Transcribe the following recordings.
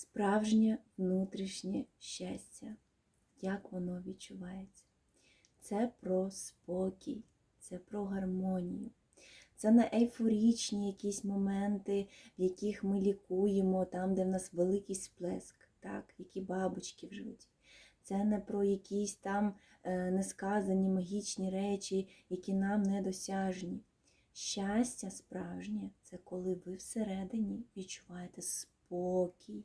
Справжнє внутрішнє щастя. Як воно відчувається? Це про спокій, це про гармонію. Це не ейфорічні якісь моменти, в яких ми лікуємо, там, де в нас великий сплеск, так, які бабочки в животі. Це не про якісь там е, несказані магічні речі, які нам недосяжні. Щастя справжнє це коли ви всередині відчуваєте спокій,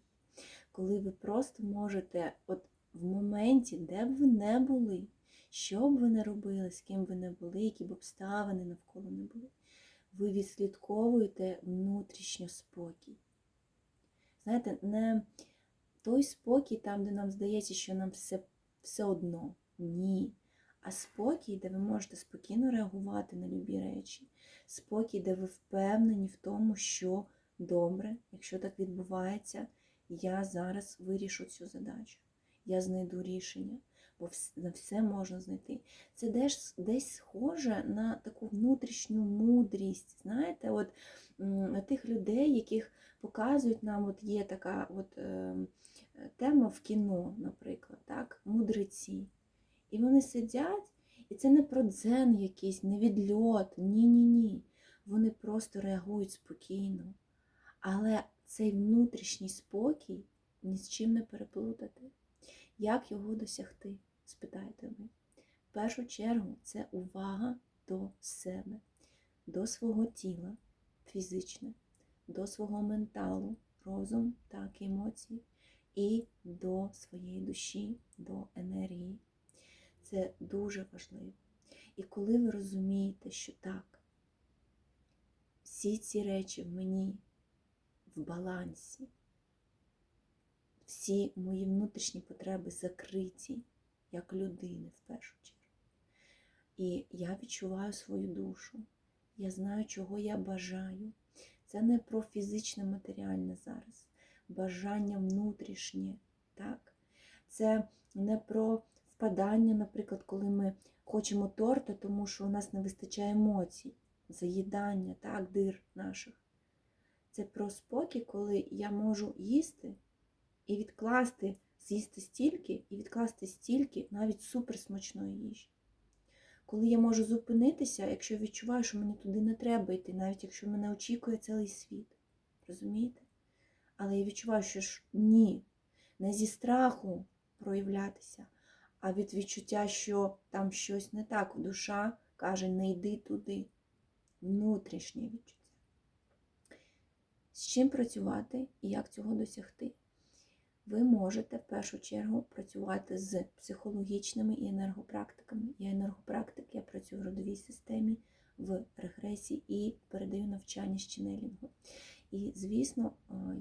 коли ви просто можете, от в моменті, де б ви не були, що б ви не робили, з ким ви не були, які б обставини навколо не були, ви відслідковуєте внутрішньо спокій. Знаєте, не той спокій там, де нам здається, що нам все, все одно. Ні. А спокій, де ви можете спокійно реагувати на любі речі. Спокій, де ви впевнені в тому, що добре, якщо так відбувається, я зараз вирішу цю задачу. Я знайду рішення, бо на все можна знайти. Це десь, десь схоже на таку внутрішню мудрість. Знаєте, от на тих людей, яких показують нам, от є така от, е, тема в кіно, наприклад, так, мудреці. І вони сидять, і це не про дзен якийсь, не відльот, ні-ні-ні. Вони просто реагують спокійно. Але цей внутрішній спокій ні з чим не переплутати. Як його досягти? спитаєте ви. В першу чергу це увага до себе, до свого тіла фізичне, до свого менталу, розум, так, емоції, і до своєї душі, до енергії. Це дуже важливо. І коли ви розумієте, що так, всі ці речі в мені в балансі, всі мої внутрішні потреби закриті, як людини в першу чергу. І я відчуваю свою душу, я знаю, чого я бажаю. Це не про фізичне матеріальне зараз, бажання внутрішнє, так? Це не про впадання, наприклад, коли ми хочемо торта, тому що у нас не вистачає емоцій, заїдання, так, дир наших. Це про спокій, коли я можу їсти і відкласти, з'їсти стільки, і відкласти стільки навіть суперсмачної їжі. Коли я можу зупинитися, якщо відчуваю, що мені туди не треба йти, навіть якщо мене очікує цілий світ. Розумієте? Але я відчуваю, що ж ні, не зі страху проявлятися, а від відчуття, що там щось не так. Душа каже, не йди туди. Внутрішнє відчуття. З чим працювати і як цього досягти? Ви можете в першу чергу працювати з психологічними і енергопрактиками. Я енергопрактик, я працюю в родовій системі, в регресії і передаю навчання з ченелінгу. І, звісно,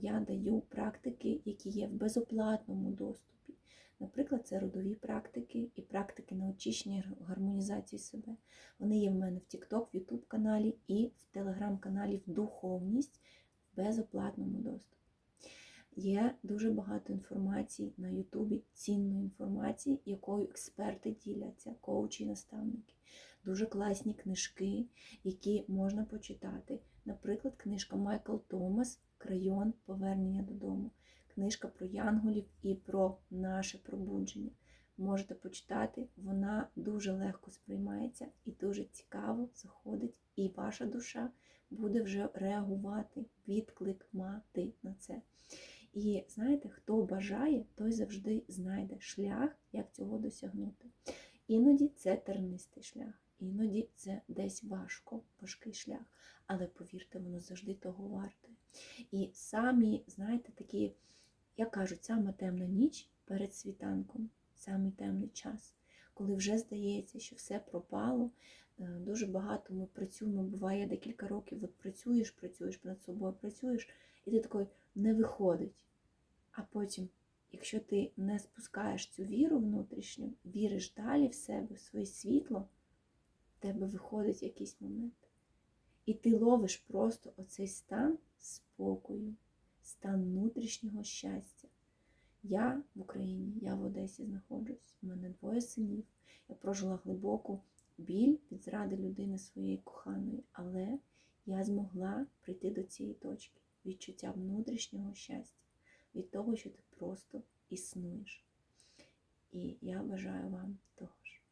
я даю практики, які є в безоплатному доступі. Наприклад, це родові практики і практики на очищення гармонізації себе. Вони є в мене в TikTok, в YouTube каналі і в телеграм-каналі в Духовність безоплатному доступі. Є дуже багато інформації на Ютубі, цінної інформації, якою експерти діляться, коучі і наставники. Дуже класні книжки, які можна почитати. Наприклад, книжка Майкл Томас Крайон Повернення додому. Книжка про янголів і про наше пробудження. Можете почитати, вона дуже легко сприймається і дуже цікаво заходить, і ваша душа буде вже реагувати, відклик мати на це. І знаєте, хто бажає, той завжди знайде шлях, як цього досягнути. Іноді це тернистий шлях, іноді це десь важко, важкий шлях. Але повірте, воно завжди того варте. І самі, знаєте, такі, як кажуть, саме темна ніч перед світанком, самий темний час, коли вже здається, що все пропало. Дуже багато ми працюємо, буває декілька років, от працюєш, працюєш над собою, працюєш, і ти такий не виходить. А потім, якщо ти не спускаєш цю віру внутрішню, віриш далі в себе, в своє світло, в тебе виходить якийсь момент. І ти ловиш просто оцей стан спокою, стан внутрішнього щастя. Я в Україні, я в Одесі знаходжусь, у мене двоє синів. Я прожила глибоку біль від зради людини своєї коханої, але я змогла прийти до цієї точки відчуття внутрішнього щастя від того, що ти просто існуєш. І я бажаю вам того ж.